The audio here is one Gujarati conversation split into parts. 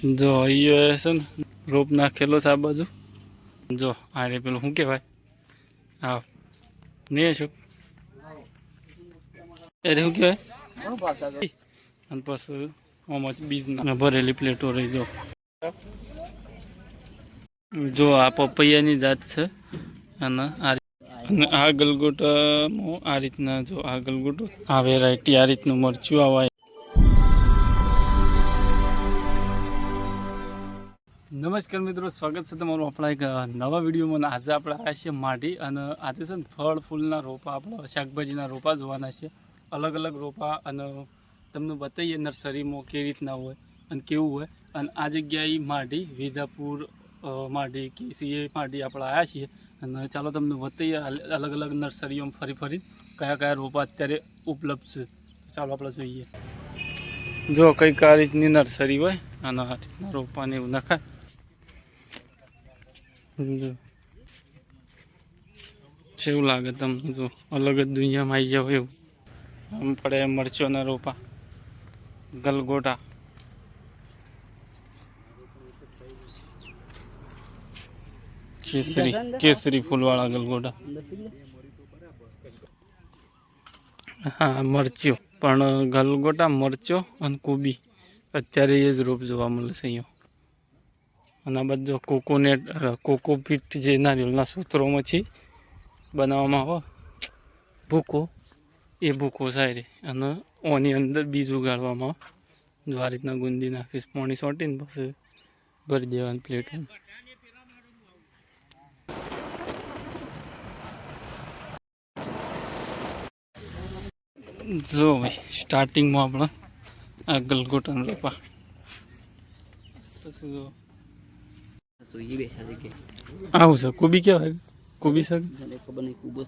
જો અહીંયા છે ને, રોપ નાખેલો છે આ બાજુ. જો, આ રે પેલું શું કહેવાય? હા નહીં શું? અરે શું કહેવાય? અને પછી આમાં બીજ ભરેલી પ્લેટો રહી, જો. જો, આ પપૈયાની જાત છે. અને આ અને આ ગલગોટામાં આ રીતના, જો, આ ગલગોટો આ વેરાયટી આ રીતનું મરચું આવા નમસ્કાર મિત્રો, સ્વાગત છે તમારું આપણા એક નવા વિડીયોમાં. આજે આપણે આવ્યા છીએ માટી અને આજે છે ને ફળ, ફૂલના રોપા, આપણા શાકભાજીના રોપા જોવાના છે. અલગ અલગ રોપા અને તમને બતાવીએ નર્સરીમાં કેવી રીતના હોય અને કેવું હોય. અને આ જગ્યાએ માટી, વિજાપુર માટી કે સીએ માટી આપણે આવ્યા છીએ. અને ચાલો તમને બતાવીએ અલગ અલગ નર્સરીઓમાં ફરી ફરી કયા કયા રોપા અત્યારે ઉપલબ્ધ છે. ચાલો આપણે જોઈએ. જો કંઈક આ રીતની નર્સરી હોય અને આ રીતના રોપાને એવું નખાય. કેવું લાગે તમને જો અલગ જ દુનિયામાં આવી જાવ એવું? આમ પડે મરચોના રોપા ગલગોટા. કેસરી કેસરી ફૂલવાળા ગલગોટા. હા મરચો. પણ ગલગોટા મરચો અને કોબી અત્યારે એ જ રોપ જોવા મળે છે અહીંયા. અને બધો કોકોનેટ કોકોપીટ જે નારિયેળના સૂત્રોમાંથી બનાવવામાં આવે ભૂકો. એ ભૂકો સારી અને ઓની અંદર બીજ ઉગાડવામાં જો આ રીતના ગુંદી નાખીશ, પાણી સોટીને પછી ભરી દેવાની પ્લેટ જો ભાઈ સ્ટાર્ટિંગમાં આપણે આ ગલગોટાનો રોપા. પછી જો સુઈ બેસા છે કે? આવું છે? કોબી કહેવાય કોબી સર ખબર નહીં કુબો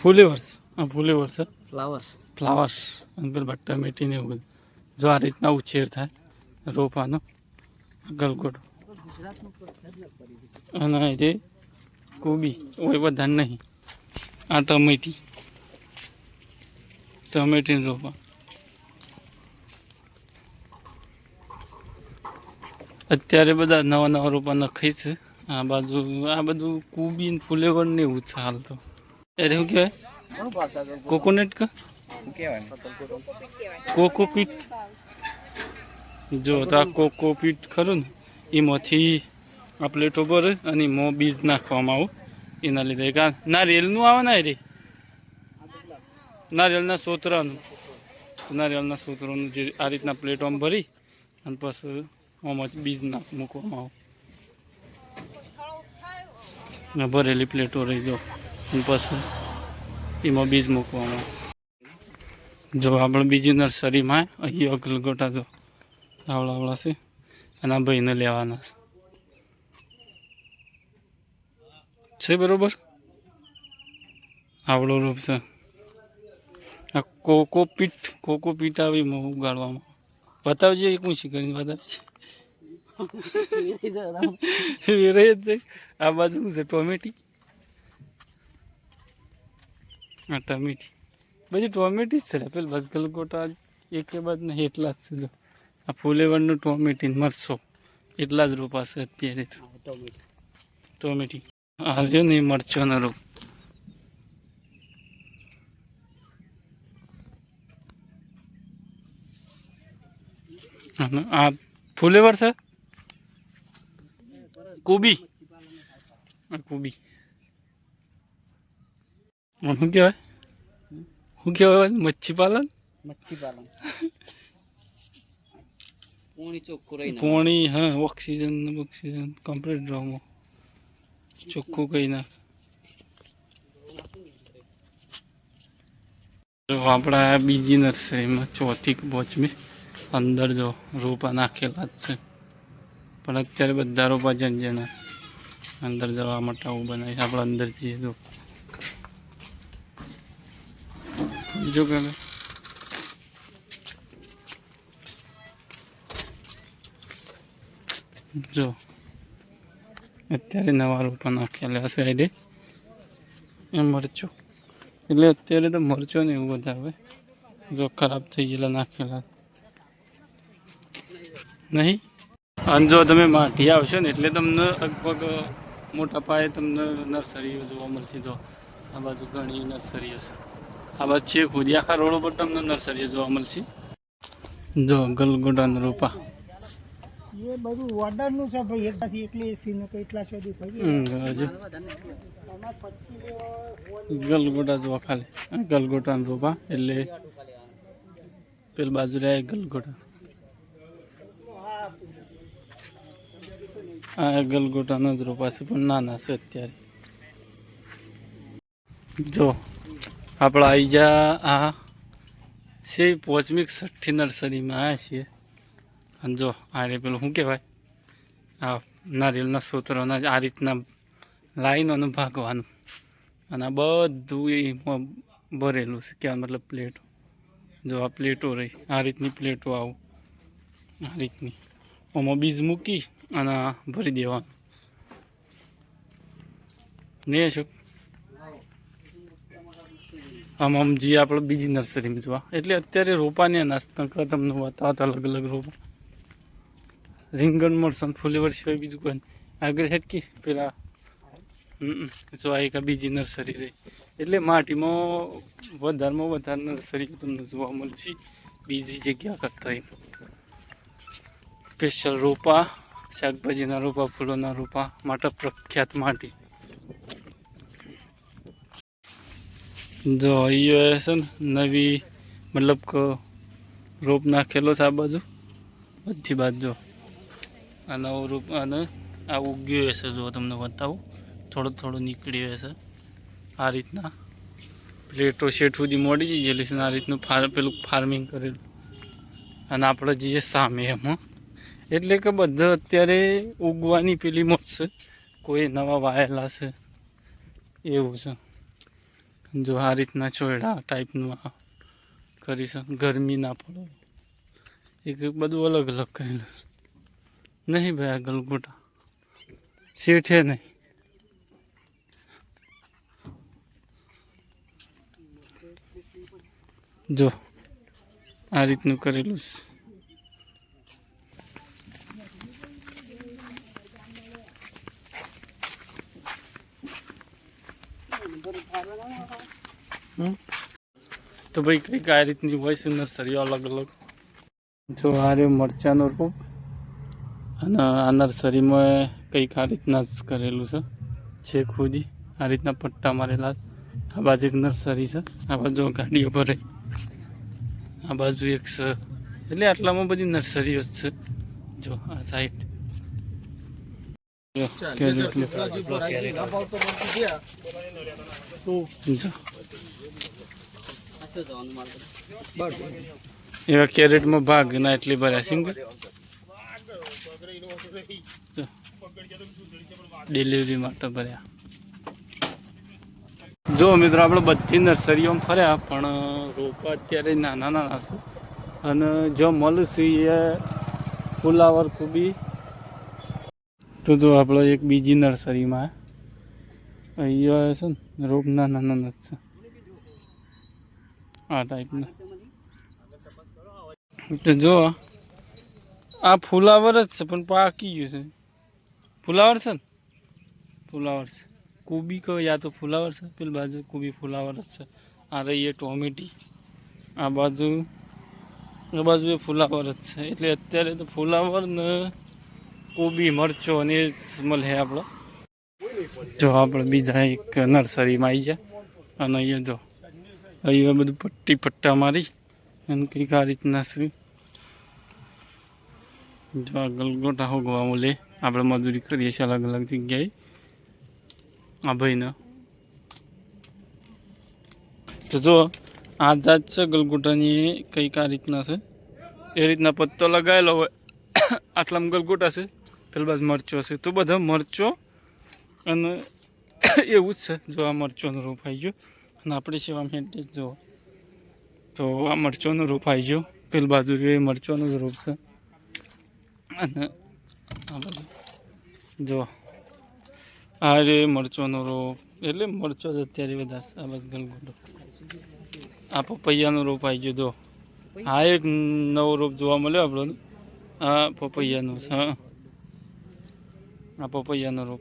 ફૂલેવર્સ. આ ફૂલેવર છે ફ્લાવર. ફ્લાવર્સ. અને પેલા ટમેટી ને એવું જો આ રીતના ઉછેર થાય રોપાનો ગલગોટો. અને એ કોબી ઓય બધા નહીં. આ ટમેટી ટમેટીને રોપા અત્યારે બધા નવા નવા રોપા નખાય છે. આ બાજુ, આ બધું કુબીન ને ફુલેવર ને એવું છે હાલ તો. અરે શું કહેવાય? કોકોનટ કા? કોકોપીટ. જો, તો આ કોકોપીટ ખરું ને, એમાંથી આ પ્લેટો ભરે અને એમાં બીજ નાખવામાં આવું. એના લીધે કા નારિયેળનું આવે ને રે? નારિયેળના સોતરાનું. નારિયેળના સોતરાનું જે આ રીતના પ્લેટોમાં ભરી અને પછી આમાં જ બીજ નાખ મૂકવામાં આવે. ને ભરેલી પ્લેટો રહી દો પછી એમાં બીજ મૂકવામાં જો આપણે બીજી નર્સરીમાં અહીં અગલગોટા જો આવડા આવડા છે. અને આ ભાઈને લેવાના છે. છે બરોબર? આવડો રૂપ છે. આ કોકોપીટ કોકોપીટ આવી ઉગાડવામાં. બતાવજો એક ઊંચી કરીને બતાવજે જ જાય આ બાજુ શું છે ટોમેટી. આ ટમેટી. બધી ટોમેટી જ છે પેલું બસ ગલગોટા એક બાદ નહીં એટલા જ છે જો. આ ફુલેવરનું ટોમેટી મરચો, એટલા જ રોપાશે અત્યારે. તો ટોમેટી. આ રહ્યો ને મરચોનો રોપ. આ ફુલેવર છે? કોબી. કોબી. શું કહેવાય? શું કહેવાય મચ્છી પાલન મચ્છી પાલન પોણી ચોખ્ખું રહી પોણી હા ઓક્સિજન ઓક્સિજન કમ્પ્લીટ ડ્રામો ચોખ્ખું કહી નાખ જો આપણા બીજી નર્સરીમાં ચોથી પોચમી અંદર જો રોપા નાખેલા જ છે. પણ અત્યારે બધા રોપા જેને અંદર જવા માટે આવું બનાવી છે. આપણે અંદર જઈએ જો જો કે જો. અત્યારે નવા રોપા નાખ્યા હશે આઈડે એ મરચો. એટલે અત્યારે તો મરચો ને એવું વધારે. જો ખરાબ થઈ ગયેલા નાખેલા. નહીં? અને જો તમે માઠી આવશો ને એટલે તમને લગભગ મોટા પાયે તમને નર્સરીઓ જોવા મળશે. જો આ બાજુ ઘણી નર્સરીઓ છે. આ બાજુ છે ખુદી. આખા રોડ ઉપર તમને નર્સરીઓ જોવા મળશે. જો ગલગોટાના રોપા. એ બધું ઓર્ડરનું છે ભાઈ. એકથી એકલી એસી ને કેટલા સુધી ભાઈ હમ, હજુ આમાં પચીસ લેવા ગલગોટા જોવા ખાલી. ગલગોટાના રોપા. એટલે પેલી બાજુ રહ્યા ગલગોટા આ ગલગોટાનો જ રોપાશે પણ નાના છે અત્યારે. જો, આપણા આવી આ છે પોચમી છઠ્ઠી નર્સરીમાં આવ્યા છીએ. અને જો આ રે પેલું શું કહેવાય? આ નારિયેલના સૂત્રોના આ રીતના લાઈનોનું ભાગવાનું. અને આ બધું એમાં ભરેલું છે. ક્યાં મતલબ પ્લેટો? જો આ પ્લેટો રહી, આ રીતની પ્લેટો આવું. આ રીતની. આમાં બીજ મૂકી અને ભરી દેવાનું ને શું આમ આમ જે આપણે બીજી નર્સરીમાં જોવા એટલે અત્યારે રોપાને નાસ્તા તમને બતાવતા અલગ અલગ રોપા રીંગણ મળશે ફુલેવર સિવાય બીજું કોઈ નહીં. આગળ હેટકી પેલા જો આ એક બીજી નર્સરી રહી એટલે માટીમાં વધારેમાં વધારે નર્સરી તમને જોવા મળશે બીજી જગ્યા કરતા હોય સ્પેશિયલ રોપા, શાકભાજીના રોપા, ફૂલોના રોપા માટે પ્રખ્યાત માટી. જો અહીંયા છે ને, નવી, મતલબ કે રોપ નાખેલો છે આ બાજુ. બધી બાજુ આ નવો રોપ, અને આ ઉગ્યો હશે જો તમને બતાવું. થોડો થોડો નીકળ્યો હશે આ રીતના. પ્લેટો શેઠ સુધી મોડી જઈ છે આ રીતનું ફાર, પેલું ફાર્મિંગ કરેલું. અને આપણે જઈએ સામે એમાં. એટલે કે બધા અત્યારે ઉગવાની પેલી મોત છે. કોઈ નવા વાયેલા છે. એવું છે. જો આ રીતના ચોયડા ટાઈપનું આ કરી છે. ગરમી ના પડે. એક બધું અલગ અલગ કરેલું નહીં ભાઈ આ ગલગોટા. શેઠે નહીં. જો આ રીતનું કરેલું છે. તો ભાઈ કંઈક આ રીતની હોય છે નર્સરીઓ અલગ અલગ. જો આ રહ્યો મરચાંનો રોપ. અને આ નર્સરીમાં કંઈક આ રીતના જ કરેલું છે. છે ખુદી. આ રીતના પટ્ટા મારેલા આ બાજુ એક નર્સરી છે. આ બાજુ ગાડીઓ ભરાઈ આ બાજુ એક છે. એટલે આટલામાં બધી નર્સરીઓ જ છે. જો આ સાઈડ જો કેરેટમાં. જો આ શું જવાનું મારે એવા કેરેટમાં ભાગ ના એટલી ભર્યા, સિંગલ? ડિલિવરી માટે ભર્યા. જો મિત્રો, આપણે બધી નર્સરીઓમાં ફર્યા, પણ રોપા અત્યારે નાના નાના છે. અને જો મળશે એ ફુલાવર ખૂબી તો જો આપણે એક બીજી નર્સરીમાં અહીંયા છે ને, રોપ નાના નાના જ છે. આ ટાઈપના તો જો, આ ફુલાવર જ છે, પણ પાકી ગયું છે. ફુલાવર છે ને? ફુલાવર છે. કોબી કહો યા તો ફુલાવર છે. પેલી બાજુ કોબી ફુલાવર જ છે. આ રહી એ ટોમેટી. આ બાજુ આ બાજુ એ ફુલાવર જ છે. એટલે અત્યારે તો ફુલાવર ને કોબી, મરચો અને એ મળે આપણો. જો આપણે બીજા એક નર્સરીમાં આવી ગયા. અને અહીંયા જો અહીંયા બધું પટ્ટી પટ્ટા મારી અને કંઈક આ રીતના છે. જો આ ગલગોટા હોગવા લે આપણે મજૂરી કરીએ છીએ અલગ અલગ જગ્યાએ. આ ભાઈને. તો જો, આ જાત છે ગલગોટાની, કંઈક આ રીતના છે. એ રીતના પત્તો લગાવેલો હોય. આટલામાં ગલગોટા છે. પેલા બાજુ મરચો છે. તો બધા મરચો અને એવું જ છે. જો આ મરચોનો રોપ આવી ગયો. આપણે સેવા મેન્ટેજ જો. તો આ મરચોનું રોપ આવી ગયું. પેલી બાજુ એ મરચોનું જ રોપ છે. અને આ બાજુ જો. આ રે મરચોનો રોપ, એટલે મરચો જ અત્યારે બધા. આ બસ ગલગોટો. આ પપૈયાનો રોપ આવી ગયો, જો. આ એક નવો રોપ જોવા મળ્યો આપણો આ પપૈયાનો હા. આ પપૈયાનો રોપ.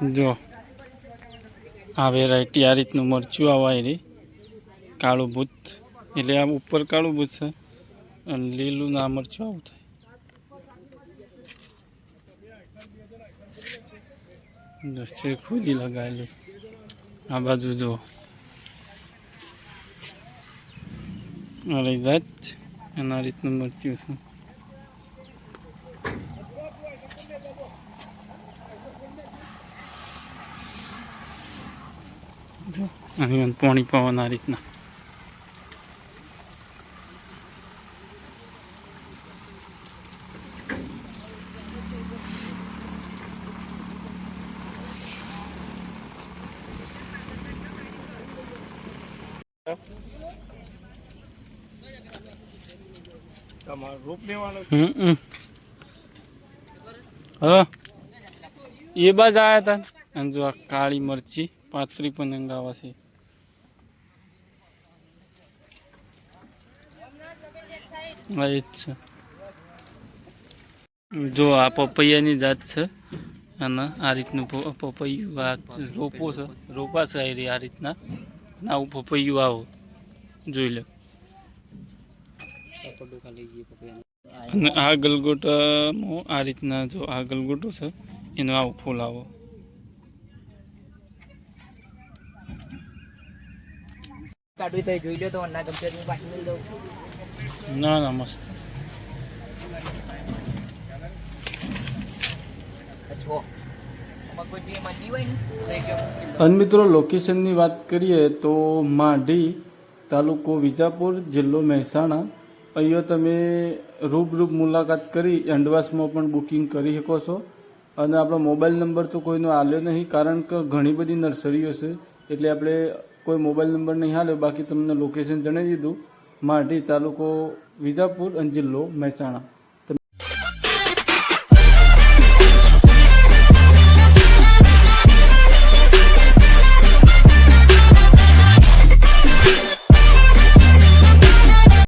જો, આ વેરાયટી આ રીતનું મરચું આવાય રે. કાળું ભૂત. એટલે આમ ઉપર કાળું ભૂત છે અને લીલું ના મરચું આવું થાય. ખુદી લગાવેલું આ બાજુ જો અરે જાત અને આ રીતનું મરચું છે. જો. અહીં પાણી પાવાના આ રીતના એ બાજ આવ્યા હતા અને જો આ કાળી મરચી. પાતળી પનંગ આવે છે. એ જ છે. જો આ પપૈયાની જાત છે, અને આ રીતનું પપૈયું આ રોપો છે, રોપા છે આ રીતના. આવું પપૈયું આવો, જોઈ લો. અને આ ગલગોટામાં આ રીતના જો આ ગલગોટો છે, એનો આવો ફૂલ આવો. કાઢવી તો જોઈ લો તો ના ગમશે હું પાછી મેળ દઉં ના ના મસ્ત. અને મિત્રો લોકેશનની વાત કરીએ તો માઢી તાલુકો વિજાપુર જિલ્લો મહેસાણા. અહીંયા તમે રૂબરૂબ મુલાકાત કરી એન્ડવાસમાં પણ બુકિંગ કરી શકો છો. અને આપણો મોબાઈલ નંબર તો કોઈનો આલ્યો નહીં કારણ કે ઘણી બધી નર્સરીઓ છે. એટલે આપણે કોઈ મોબાઈલ નંબર નહીં હાલ્યો બાકી તમને લોકેશન જણાવી દીધું. માઢી તાલુકો વિજાપુર અને જિલ્લો મહેસાણા.